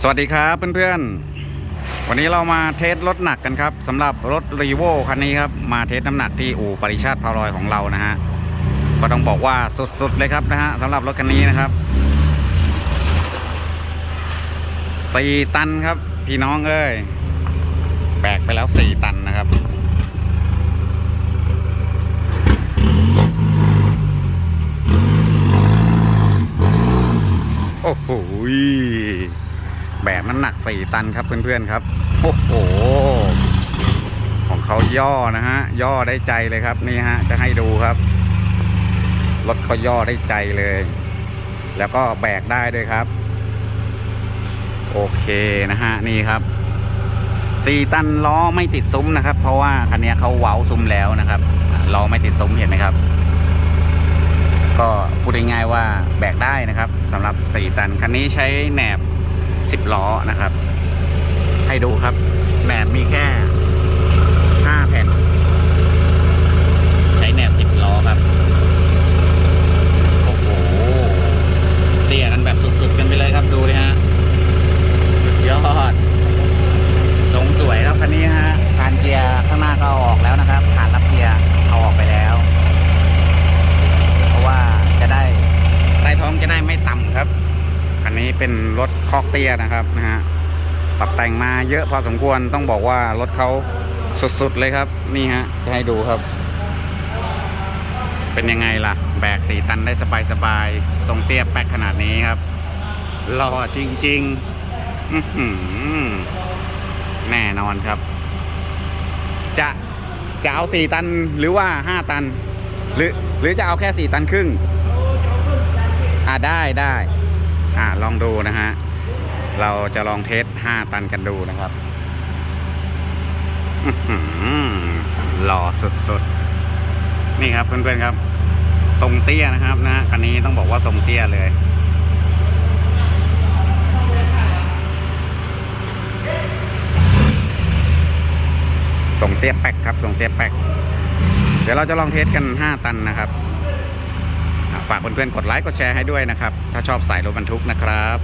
สวัสดีครับเพื่อนๆ วันนี้เรามาเทสรถหนักกันครับสำหรับรถรีโวคันนี้ครับ มาเทสน้ำหนักที่อู่ปริชาติพาวลอยของเรานะฮะ ก็ต้องบอกว่าสุดๆเลยครับนะฮะสำหรับรถคันนี้นะครับสี่ตันครับ พี่น้องเอ้ยแบกไปแล้วสี่ตันนะครับโอ้โห แบกน้ำหนัก4ตันครับเพื่อนๆครับ โอ้โห ของเขาย่อนะฮะ ย่อได้ใจเลยครับนี่ฮะ จะให้ดูครับ รถเขาย่อได้ใจเลย แล้วก็แบกได้ด้วยครับ โอเคนะฮะนี่ครับ4ตันล้อไม่ติดซุ้มนะครับ เพราะว่าคันนี้เขาเว้าซุ้มแล้วนะครับล้อไม่ติดซุ้มเห็นไหมครับ ก็พูดง่ายๆว่าแบกได้นะครับสำหรับ 4 ตันคันนี้ใช้แหนบ 10 ล้อนะครับ ให้ดูครับแหนบมีแค่ 5 แผ่น ใช้แหนบ10 ล้อครับ โอ้โหเตี้ยกันแบบสุดๆ กันไปเลยครับดูดิฮะ สุดยอด ทรงสวยครับคันนี้ฮะฐานเกียร์ข้างหน้าก็เอาออกแล้วนะครับฐานรับเกียร์เอาออกไปแล้ว เพราะว่าจะได้ใต้ท้องจะได้ไม่ต่ำครับ คันนี้ เป็นรถคอกเตี้ยนะครับนะฮะปรับแต่งมาเยอะพอสมควรต้องบอกว่ารถเขาสุดๆเลยครับนี่ฮะจะให้ดูครับ เป็นยังไงล่ะ แบกสีตันได้สบายๆทรงเตี้ยแป๊กขนาดนี้ครับหล่อจริงๆแน่นอนครับ จะจะเอาสี่ตันหรือว่าห้าตัน หรือหรือจะเอาแค่สี่ตันครึ่ง อ่าได้ได้ อ่าลองดูนะฮะ เราจะลองเทสห้าตันกันดูนะครับหล่อสุดๆ นี่ครับเพื่อนๆครับ ทรงเตี้ยนะครับนะคันนี้ต้องบอกว่าทรงเตี้ยเลยทรงเตี้ยแป๊กครับทรงเตี้ยแป๊ก เดี๋ยวเราจะลองเทสกัน 5 ตันนะครับ ฝากเพื่อนๆกดไลค์กดแชร์ให้ด้วยนะครับ ถ้าชอบสายรถบรรทุกนะครับ